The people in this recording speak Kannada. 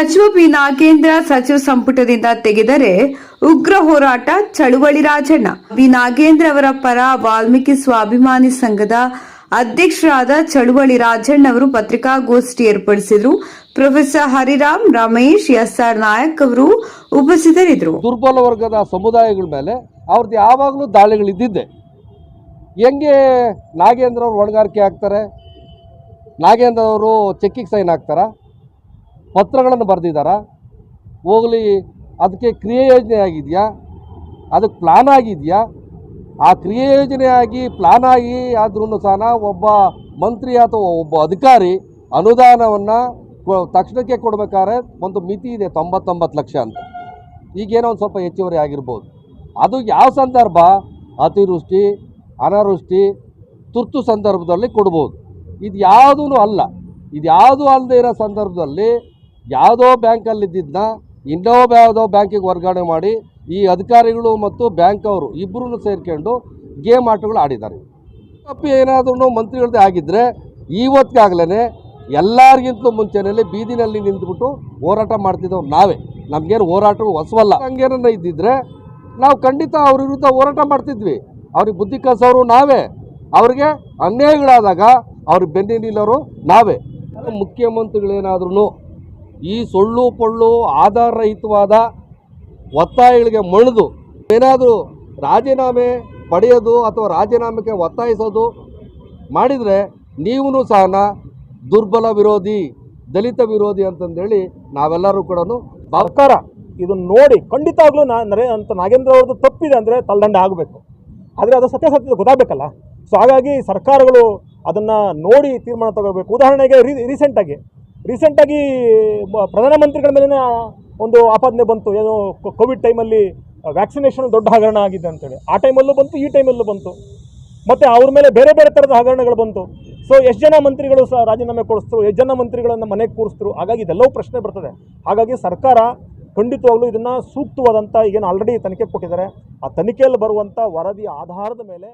ಸಚಿವ ಪಿ ನಾಗೇಂದ್ರ ಸಚಿವ ಸಂಪುಟದಿಂದ ತೆಗೆದರೆ ಉಗ್ರ ಹೋರಾಟ ಚಳುವಳಿ ರಾಜಣ್ಣ. ಪಿ ನಾಗೇಂದ್ರ ಅವರ ಪರ ವಾಲ್ಮೀಕಿ ಸ್ವಾಭಿಮಾನಿ ಸಂಘದ ಅಧ್ಯಕ್ಷರಾದ ಚಳುವಳಿ ರಾಜಣ್ಣ ಅವರು ಪತ್ರಿಕಾಗೋಷ್ಠಿ ಏರ್ಪಡಿಸಿದ್ರು. Professor Hariram Ramesh S R Nayak ಅವರು ಉಪಸ್ಥಿತರಿದ್ದರು. ದುರ್ಬಲ ವರ್ಗದ ಸಮುದಾಯಗಳ ಮೇಲೆ ಅವ್ರದ್ದು ಯಾವಾಗಲೂ ದಾಳಿಗಳಿದ್ದಿದ್ದೆ. ಹೆಂಗೆ ನಾಗೇಂದ್ರ ಅವರು ಹೊಣೆಗಾರಿಕೆ ಆಗ್ತಾರೆ? ನಾಗೇಂದ್ರ ಅವರು ಚೆಕ್ಕಿಗೆ ಸೈನ್ ಹಾಕ್ತಾರ? ಪತ್ರಗಳನ್ನು ಬರೆದಿದ್ದಾರಾ? ಹೋಗಲಿ, ಅದಕ್ಕೆ ಕ್ರಿಯೆ ಯೋಜನೆ ಆಗಿದೆಯಾ? ಅದಕ್ಕೆ ಪ್ಲಾನ್ ಆಗಿದೆಯಾ? ಆ ಕ್ರಿಯೆ ಯೋಜನೆ ಆಗಿ ಪ್ಲಾನ್ ಆಗಿ ಆದ್ರೂ ಸಹ ಒಬ್ಬ ಮಂತ್ರಿ ಅಥವಾ ಒಬ್ಬ ಅಧಿಕಾರಿ ಅನುದಾನವನ್ನು ತಕ್ಷಣಕ್ಕೆ ಕೊಡಬೇಕಾದ್ರೆ ಒಂದು ಮಿತಿ ಇದೆ, ತೊಂಬತ್ತೊಂಬತ್ತು ಲಕ್ಷ ಅಂತ. ಈಗೇನೋ ಒಂದು ಸ್ವಲ್ಪ ಹೆಚ್ಚುವರಿ ಆಗಿರ್ಬೋದು. ಅದು ಯಾವ ಸಂದರ್ಭ? ಅತಿವೃಷ್ಟಿ, ಅನಾವೃಷ್ಟಿ, ತುರ್ತು ಸಂದರ್ಭದಲ್ಲಿ ಕೊಡ್ಬೋದು. ಇದು ಯಾವುದೂ ಅಲ್ಲ. ಇದು ಯಾವುದೂ ಅಲ್ಲದೆ ಇರೋ ಸಂದರ್ಭದಲ್ಲಿ ಯಾವುದೋ ಬ್ಯಾಂಕಲ್ಲಿದ್ದನ್ನ ಇನ್ನೋ ಯಾವುದೋ ಬ್ಯಾಂಕಿಗೆ ವರ್ಗಾವಣೆ ಮಾಡಿ ಈ ಅಧಿಕಾರಿಗಳು ಮತ್ತು ಬ್ಯಾಂಕ್ ಅವರು ಇಬ್ಬರೂ ಸೇರ್ಕೊಂಡು ಗೇಮ್ ಆಟಗಳು ಆಡಿದ್ದಾರೆ. ತಪ್ಪು ಏನಾದ್ರೂ ಮಂತ್ರಿಗಳದ್ದೇ ಆಗಿದ್ದರೆ ಇವತ್ತಿಗಾಗಲೇ ಎಲ್ಲರಿಗಿಂತಲೂ ಮುಂಚೆನಲ್ಲಿ ಬೀದಿನಲ್ಲಿ ನಿಂತ್ಬಿಟ್ಟು ಹೋರಾಟ ಮಾಡ್ತಿದ್ದವ್ರು ನಾವೇ. ನಮಗೇನು ಹೋರಾಟಗಳು ಹೊಸವಲ್ಲ. ಹಂಗೇನನ್ನ ಇದ್ದಿದ್ರೆ ನಾವು ಖಂಡಿತ ಅವ್ರ ವಿರುದ್ಧ ಹೋರಾಟ ಮಾಡ್ತಿದ್ವಿ. ಅವ್ರಿಗೆ ಬುದ್ಧಿ ಕಲಿಸೋರು ನಾವೇ. ಅವ್ರಿಗೆ ಅನ್ಯಾಯಗಳಾದಾಗ ಅವ್ರಿಗೆ ಬೆನ್ನಿ ನಿಲ್ಲೋರು ನಾವೇ. ಮುಖ್ಯಮಂತ್ರಿಗಳೇನಾದ್ರೂ ಈ ಸೊಳ್ಳು ಪೊಳ್ಳು ಆಧಾರರಹಿತವಾದ ಒತ್ತಾಯಗಳಿಗೆ ಮಣಿದು ಏನಾದರೂ ರಾಜೀನಾಮೆ ಪಡೆಯೋದು ಅಥವಾ ರಾಜೀನಾಮೆಗೆ ಒತ್ತಾಯಿಸೋದು ಮಾಡಿದರೆ ನೀವು ಸಹ ದುರ್ಬಲ ವಿರೋಧಿ, ದಲಿತ ವಿರೋಧಿ ಅಂತಂದೇಳಿ ನಾವೆಲ್ಲರೂ ಕೂಡ ಸರ್ಕಾರ ಇದನ್ನು ನೋಡಿ ಖಂಡಿತವಾಗ್ಲೂ ನರೇ ಅಂತ ನಾಗೇಂದ್ರ ಅವ್ರದ್ದು ತಪ್ಪಿದೆ ಅಂದರೆ ತಲೆದಂಡ ಆಗಬೇಕು. ಆದರೆ ಅದು ಸತ್ಯಾಸತ್ಯ ಗೊತ್ತಾಗಬೇಕಲ್ಲ. ಸೊ ಹಾಗಾಗಿ ಸರ್ಕಾರಗಳು ಅದನ್ನು ನೋಡಿ ತೀರ್ಮಾನ ತಗೋಬೇಕು. ಉದಾಹರಣೆಗೆ ರೀ ರೀಸೆಂಟಾಗಿ ರೀಸೆಂಟಾಗಿ ಪ್ರಧಾನಮಂತ್ರಿಗಳ ಮೇಲೆ ಒಂದು ಆಪಾದನೆ ಬಂತು. ಏನು ಕೋವಿಡ್ ಟೈಮಲ್ಲಿ ವ್ಯಾಕ್ಸಿನೇಷನ್ ದೊಡ್ಡ ಹಗರಣ ಆಗಿದೆ ಅಂತೇಳಿ. ಆ ಟೈಮಲ್ಲೂ ಬಂತು, ಈ ಟೈಮಲ್ಲೂ ಬಂತು. ಮತ್ತು ಅವ್ರ ಮೇಲೆ ಬೇರೆ ಬೇರೆ ಥರದ ಹಗರಣಗಳು ಬಂತು. ಸೊ ಎಷ್ಟು ಜನ ಮಂತ್ರಿಗಳು ಸಹ ರಾಜೀನಾಮೆ ಕೊಡಿಸ್ತರು ಎಷ್ಟು ಜನ ಮಂತ್ರಿಗಳನ್ನು ಮನೆಗೆ ಕೂರಿಸ್ತರು ಹಾಗಾಗಿ ಇದೆಲ್ಲವೂ ಪ್ರಶ್ನೆ ಬರ್ತದೆ. ಹಾಗಾಗಿ ಸರ್ಕಾರ ಖಂಡಿತವಾಗ್ಲೂ ಇದನ್ನು ಸೂಕ್ತವಾದಂಥ ಈಗೇನು ಆಲ್ರೆಡಿ ತನಿಖೆ ಕೊಟ್ಟಿದ್ದಾರೆ. ಆ ತನಿಖೆಯಲ್ಲಿ ಬರುವಂಥ ವರದಿ ಆಧಾರದ ಮೇಲೆ